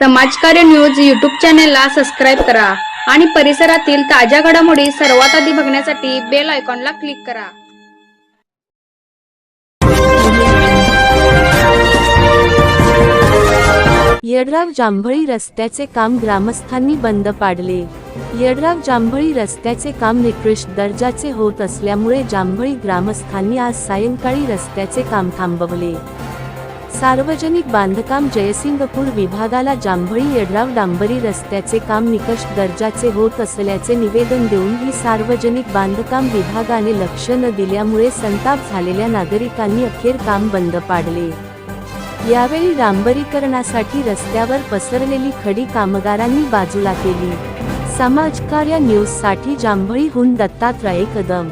समाजकार्य news YouTube चॅनेलला subscribe करा आणि परिसरातील ताज्या घडामोडी सर्वात आधी बघण्यासाठी बेल आयकॉनला क्लिक करा. येडराव जांभळी रस्त्याचे काम ग्रामस्थांनी बंद पाडले. येडराव जांभळी रस्त्याचे काम निकृष्ट दर्जाचे होत असल्यामुळे जांभळी ग्रामस्थांनी आज सायंकाळी रस्त्याचे काम थांबवले. सार्वजनिक बांधकाम जयसिंगपूर विभागाला जांभळी येडराव डांबरी रस्त्याचे काम निकष दर्जाचे होत असल्याचे निवेदन देऊन ही सार्वजनिक बांधकाम विभागाने लक्ष न दिल्यामुळे संताप झालेल्या नागरिकांनी अखेर काम बंद पाडले. यावेळी डांबरीकरणासाठी रस्त्यावर पसरलेली खडी कामगारांनी बाजूला केली. समाजकार्य न्यूजसाठी जांभळीहून दत्तात्रय कदम